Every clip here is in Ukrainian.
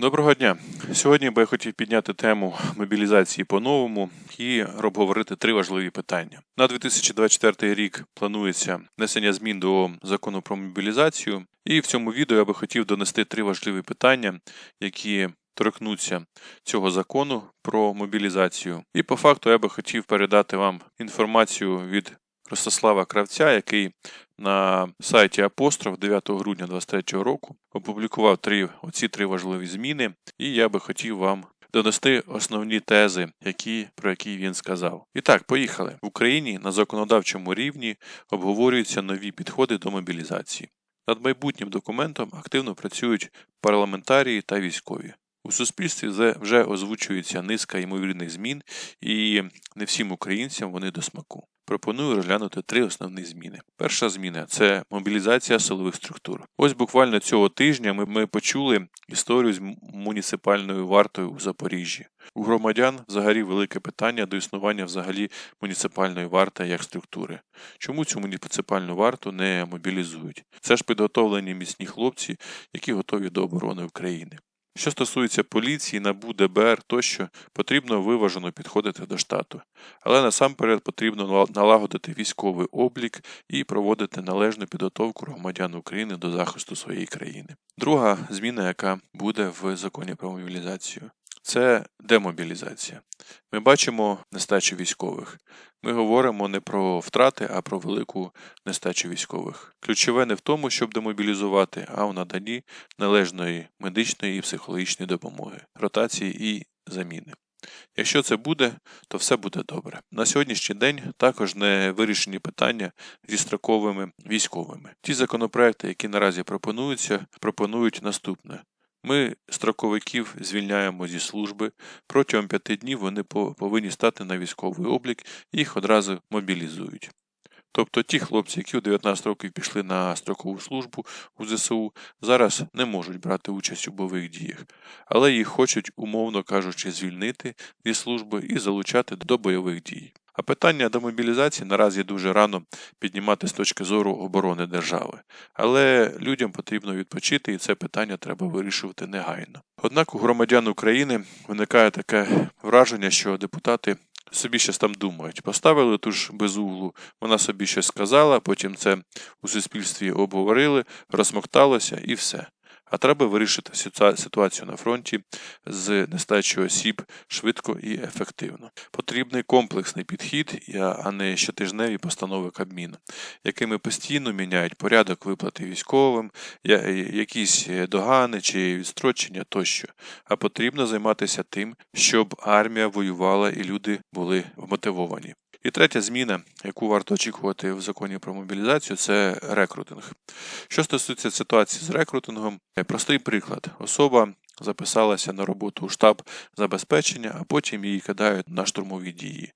Доброго дня. Сьогодні би я хотів підняти тему мобілізації по-новому і обговорити три важливі питання. На 2024 рік планується внесення змін до закону про мобілізацію, і в цьому відео я би хотів донести три важливі питання, які торкнуться цього закону про мобілізацію. І по факту я би хотів передати вам інформацію від Ростислава Кравця, який на сайті Апостроф 9 грудня 2023 року опублікував три, оці три важливі зміни, і я би хотів вам донести основні тези, які, про які він сказав. І так, поїхали. В Україні на законодавчому рівні обговорюються нові підходи до мобілізації. Над майбутнім документом активно працюють парламентарії та військові. У суспільстві вже- озвучується низка ймовірних змін, і не всім українцям вони до смаку. Пропоную розглянути три основні зміни. Перша зміна це мобілізація силових структур. Ось буквально цього тижня ми, ми почули історію з муніципальною вартою у Запоріжжі. У громадян взагалі велике питання до існування взагалі муніципальної варти як структури. Чому цю муніципальну варту не мобілізують? Це ж підготовлені міцні хлопці, які готові до оборони України. Що стосується поліції, НАБУ, ДБР тощо, потрібно виважено підходити до штату. Але насамперед потрібно налагодити військовий облік і проводити належну підготовку громадян України до захисту своєї країни. Друга зміна, яка буде в законі про мобілізацію, це демобілізація. Ми бачимо нестачу військових. Ми говоримо не про втрати, а про велику нестачу військових. Ключове не в тому, щоб демобілізувати, а в наданні належної медичної і психологічної допомоги, ротації і заміни. Якщо це буде, то все буде добре. На сьогоднішній день також не вирішені питання зі строковими військовими. Ті законопроекти, які наразі пропонуються, пропонують наступне. Ми строковиків звільняємо зі служби. Протягом п'яти днів вони повинні стати на військовий облік, і їх одразу мобілізують. Тобто ті хлопці, які у 19 років пішли на строкову службу у ЗСУ, зараз не можуть брати участь у бойових діях, але їх хочуть, умовно кажучи, звільнити зі служби і залучати до бойових дій. А питання демобілізації наразі дуже рано піднімати з точки зору оборони держави. Але людям потрібно відпочити, і це питання треба вирішувати негайно. Однак у громадян України виникає таке враження, що депутати собі щось там думають. Поставили ту ж безуглу, вона собі щось сказала, потім це у суспільстві обговорили, розмокталося і все. А треба вирішити ситуацію на фронті з нестачою осіб швидко і ефективно. Потрібний комплексний підхід, а не щотижневі постанови Кабміну, якими постійно міняють порядок виплати військовим, якісь е, догани чи відстрочення тощо. А потрібно займатися тим, щоб армія воювала і люди були вмотивовані. І третя зміна, яку варто очікувати в законі про мобілізацію, це рекрутинг. Що стосується ситуації з рекрутингом, простий приклад. Особа записалася на роботу у штаб забезпечення, а потім її кидають на штурмові дії.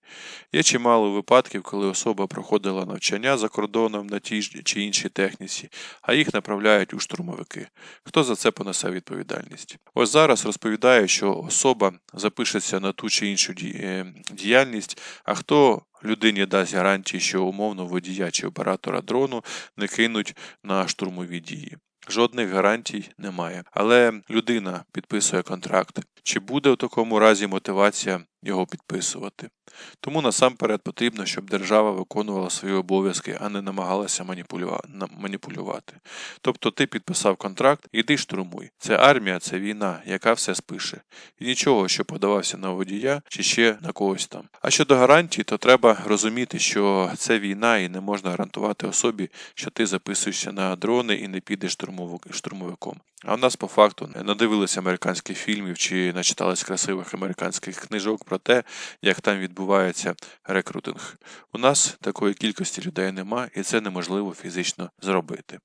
Є чимало випадків, коли особа проходила навчання за кордоном на тій чи іншій техніці, а їх направляють у штурмовики. Хто за це понесе відповідальність? Ось зараз розповідаю, що особа запишеться на ту чи іншу е, діяльність, а хто людині дасть гарантії, що умовно водія чи оператора дрону не кинуть на штурмові дії. Жодних гарантій немає. Але людина підписує контракт. Чи буде в такому разі мотивація його підписувати? Тому насамперед потрібно, щоб держава виконувала свої обов'язки, а не намагалася маніпулювати. Тобто ти підписав контракт, іди штурмуй. Це армія, це війна, яка все спише. І нічого, що подавався на водія чи ще на когось там. А щодо гарантій, то треба розуміти, що це війна і не можна гарантувати особі, що ти записуєшся на дрони і не підеш штурмовиком. А в нас по факту не надивилися американських фільмів чи начитались красивих американських книжок про те, як там відбувається рекрутинг. У нас такої кількості людей нема, і це неможливо фізично зробити.